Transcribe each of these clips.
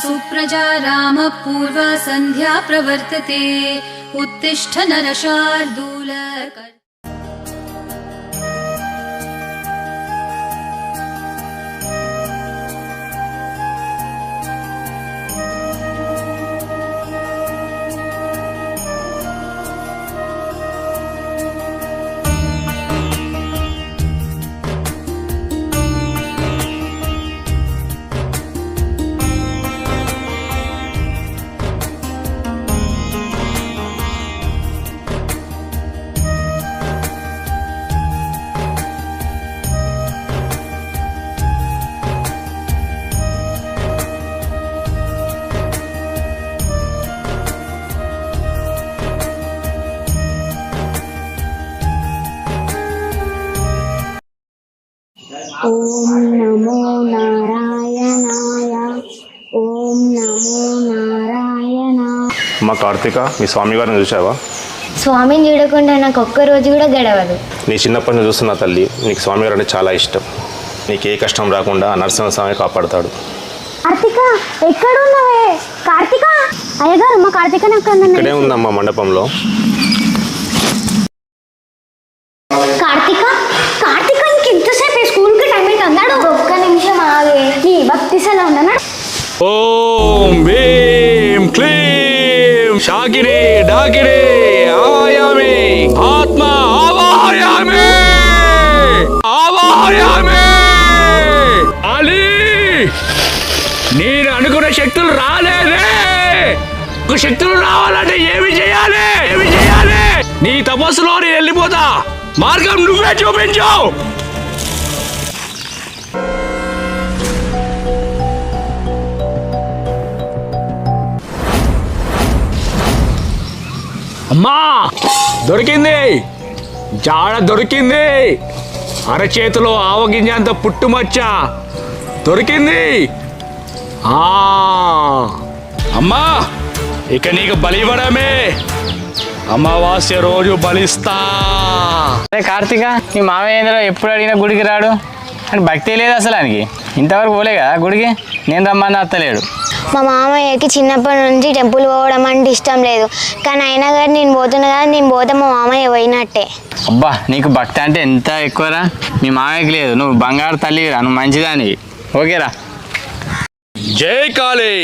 सुप्रजा रामः पूर्वा सन्ध्या प्रवर्तते। उत्तिष्ठ नरशार्दूल ఓం నమో నారాయణాయ. ఓం నమో నారాయణ. అమ్మ కార్తీక మీ స్వామి గారిని చూసావా స్వామిని చూడకుండా నాకు ఒక్క రోజు కూడా గడవదు. నీ చిన్నప్పటి నుంచి చూస్తున్న తల్లి నీకు స్వామి గారు అంటే చాలా ఇష్టం. నీకు ఏ కష్టం రాకుండా ఆ నరసింహస్వామి కాపాడతాడు. కార్తిక ఎక్కడున్నావే? కార్తిక! అయ్యగారు మా కార్తిక ఇక్కడే ఉందమ్మా మండపంలో. ఓం భీం క్లీం షాకిరే డాకిరే ఆవాయామి. ఆత్మ ఆవాయామి. ఆవాయామి. అలీ. నేను అనుకున్న శక్తులు రాలేదే. ఒక శక్తులు రావాలంటే ఏమి చేయాలి? ఏమి చేయాలి? నీ తపస్సులో నేను వెళ్ళిపోతా. మార్గం నువ్వే చూపించావు అమ్మా దొరికింది. జాడ దొరికింది. అరచేతిలో ఆవగింజంత పుట్టుమచ్చ దొరికింది. ఆ. అమ్మా ఇక నీకు బలి ఇవ్వడమే అమావాస్య రోజు బలిస్తా. అరే కార్తీక నీ మామయ్యేంద్రో ఎప్పుడు అడిగినా గుడికి రాడు? అని భక్తి లేదు అసలు ఆయనకి ఇంతవరకు పోలే కదా గుడికి? నేను రమ్మని అత్తలేడు. మా మామయ్యకి చిన్నప్పటి నుంచి టెంపుల్ పోవడం అంటే ఇష్టం లేదు. కానీ అయినా కానీ నేను పోతున్నా కదా నేను పోతే మా మామయ్య పోయినట్టే. అబ్బా నీకు భక్తి అంటే ఎంత ఎక్కువరా? మీ మామయ్యకి లేదు. నువ్వు బంగారు తల్లిరా నువ్వు మంచిదానివి. ఓకేరా. జై కాళీ.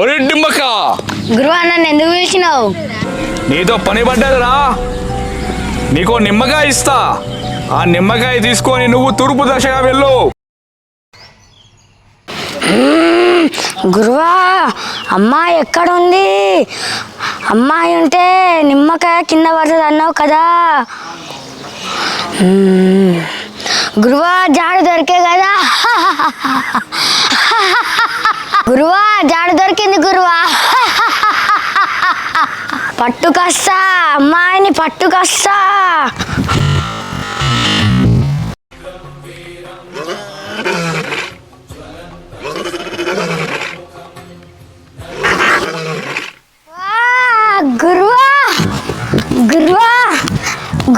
ఒరిడ్డిమ్మక గురువు నన్ను ఎందుకు పిలిచినావు? నీతో పని పడ్డదిరా. నీకో నిమ్మకాయ ఇస్తా. ఆ నిమ్మకాయ తీసుకొని నువ్వు తూర్పు దశగా వెళ్ళు. గురువా అమ్మాయి ఎక్కడుంది? అమ్మాయి ఉంటే నిమ్మకాయ కింద పడుతుంది అన్నావు కదా. గురువా జాడు దొరికే కదా. గురువా జాడు దొరికింది గురువా. పట్టుకొస్తా అమ్మాయిని పట్టుకొస్తా. గురువా గురువా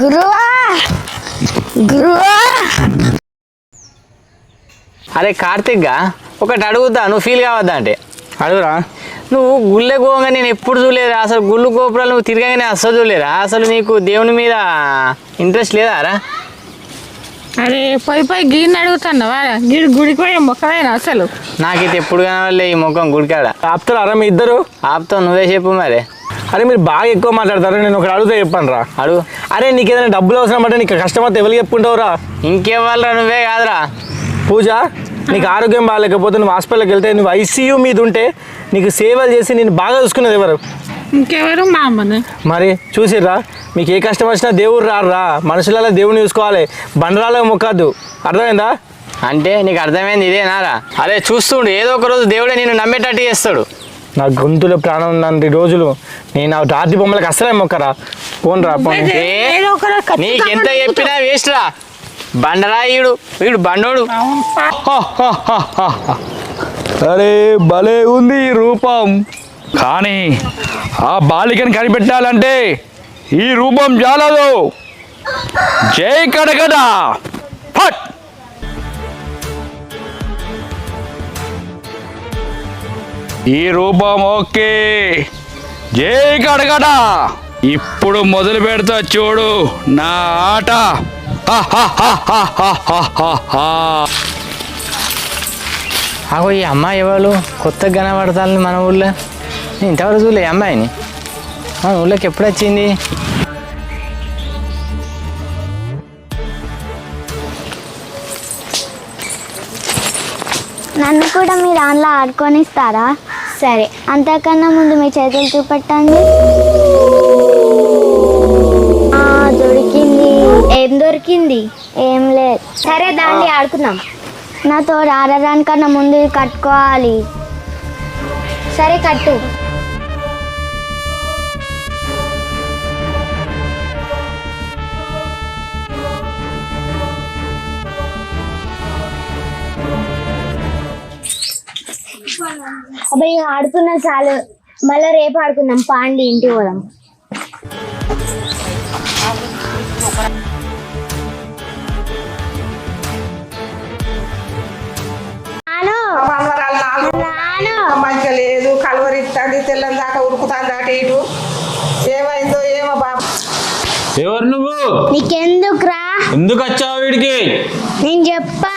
గురువా గురువా. అరే కార్తీక్గా ఒకటి అడుగుతా నువ్వు ఫీల్ కావద్దా అంటే? అడుగురా. నువ్వు గుళ్ళే గోగా నేను ఎప్పుడు చూడలేదా అసలు గుళ్ళు గోపురాలు నువ్వు తిరగగానే అస్సలు చూడలేదా అసలు నీకు దేవుని మీద ఇంట్రెస్ట్ లేదా రా? అరే పోయి పోయి గీని అడుగుతున్నావా? గీడి గుడికి పోయే మొక్కలేనా అసలు? నాకైతే ఎప్పుడు కనవలే ఈ ముఖం గుడికాడ. ఆపుతారా మీ ఇద్దరు? ఆపుతావు నువ్వే చెప్పు మరి. అరే మీరు బాగా ఎక్కువ మాట్లాడతారు నేను ఒకటి అడుగుతా చెప్పాను రా అడుగు. అరే నీకు ఏదైనా డబ్బులు అవసరం అంటే నీకు కష్టం వస్తే ఎవరు చెప్పుకుంటావురా? ఇంకేవాళ్ళరా నువ్వే కాదురా. పూజ నీకు ఆరోగ్యం బాగాలేకపోతే నువ్వు హాస్పిటల్కి వెళ్తే నువ్వు ఐసీయూ మీద ఉంటే నీకు సేవలు చేసి నేను బాగా చూసుకునేది ఎవరు? ఇంకెవరు? మా అమ్మని. మరి చూసిర్రా మీకు ఏ కష్టం వచ్చినా దేవుడు రారా మనుషులలో దేవుని చూసుకోవాలి. బండరాలకు మొక్కద్దు. అర్థమైందా? అంటే నీకు అర్థమైంది ఇదేనారా? అరే చూస్తుండు ఏదో ఒక రోజు దేవుడే నిన్ను నమ్మేటట్టు చేస్తాడు. నా గొంతులో ప్రాణం ఉన్నన్ని రోజులు నేను ఆ రాతి బొమ్మలకు అస్సలే మొక్కరా. పోన్రా పోనీ. రోజు ఖచ్చితంగా నీకెంత చెప్పినా వేస్ట్ రా బండరా ఈడు వీడు బండోడు. అరే భలే ఉంది ఈ రూపం. కానీ ఆ బాలికను కనిపెట్టాలంటే ఈ రూపం చాలదు జై కడగడ ఫట్. ఈ రూపం ఓకే. జై కడగడ ఇప్పుడు మొదలు పెడతా చూడు. నా ఆట. అగో ఈ అమ్మాయి ఎవరు? కొత్తగా కనబడతాను మన ఊళ్ళో. నేను ఇంతవరకు చూడలే అమ్మాయిని. మన ఊళ్ళోకి ఎప్పుడు వచ్చింది? నన్ను కూడా మీ దానిలో ఆడుకొనిస్తారా? సరే అంతకన్నా ముందు మీ చేతులు చూపెట్టండి. ఆ, దొరికింది. ఏం దొరికింది? ఏం లేదు. సరే దాన్ని ఆడుకుందాం. నాతో ఆడడానికన్నా ముందు ఇది కట్టుకోవాలి. సరే కట్టు. అబ్బాయి ఆడుకున్నా చాలు. మళ్ళీ రేపు ఆడుకుందాం. పాండి ఇంటికి పోదాం. మంచిగా లేదు. కలవరిస్తుంది తెల్లని దాకా ఉరుకుతుంది అటు ఇటు. ఏమైందో ఏమో బాబు. ఎవరు నువ్వు? నీకెందుకురా? ఎందుకు వచ్చావు వీడికి? నేను చెప్పా.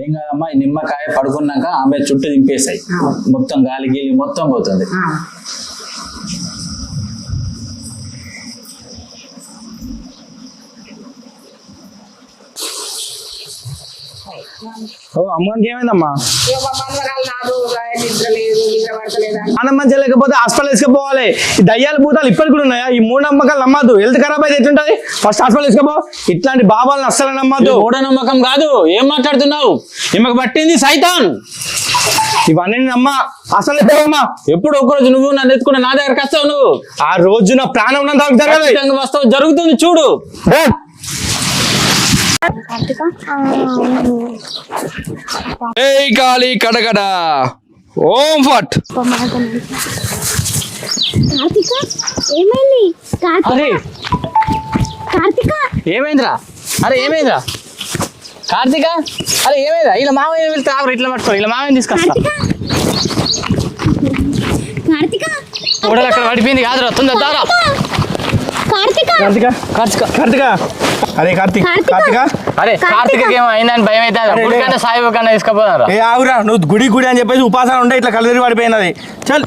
ఏం కాదమ్మా ఈ నిమ్మకాయ పడుకున్నాక ఆమె చుట్టూ దింపేసాయి మొత్తం గాలి గీలి మొత్తం పోతుంది. ఓ అమ్మకి ఏమైందమ్మా? మంచిగా లేకపోతే హాస్పిటల్ తీసుకుపోవాలి. ఈ దయ్యాల భూతాలు ఇప్పటికి కూడా ఉన్నాయా? ఈ మూడు నమ్మకాలు నమ్మద్దు. హెల్త్ ఖరాబ్ అయితే ఎట్లుంటది? ఫస్ట్ హాస్పిటల్ తీసుకుపో. ఇట్లాంటి బాబాలను అస్సలు నమ్మద్దు. మూఢనమ్మకం కాదు. ఏం మాట్లాడుతున్నావు? ఈమెకు పట్టింది సైతాన్. ఇవన్నీ నమ్మ. అసలు అమ్మా ఎప్పుడు ఒకరోజు నువ్వు నన్ను ఎత్తుకున్న నా దగ్గరకు వస్తావు నువ్వు? ఆ రోజు నా ప్రాణం ఖచ్చితంగా వస్తావు. జరుగుతుంది చూడు. జై కాళీ కడగడ. ఓం ఫట్. కార్తిక ఏమైంది? కార్తిక? అరే. కార్తిక? ఏమైందిరా? అరే ఏమైందిరా? కార్తీక? అరే ఏమైందిరా? ఇలా మామయ్య వెళ్తే ఆగురు ఇట్లా పట్టుకో ఇలా మామయ్య తీసుకొస్తా. కార్తిక? కూడలు అక్కడ పడిపోయింది కాదురా తొందర దారా. కార్తిక. కార్తిక? కార్తీక. కార్తిక? అరే కార్తిక్ కార్తిక. కార్తిక? అరే కార్తీకకి ఏమో అయిందని భయం అయితే అరే, గుడి లే. కన్నా సాయి కన్నా తీసుకుపోదారా ఏ ఆవురా నువ్వు గుడి గుడి అని చెప్పేసి ఉపాసన ఉండే ఇట్లా కలరి పడిపోయినది. చల్.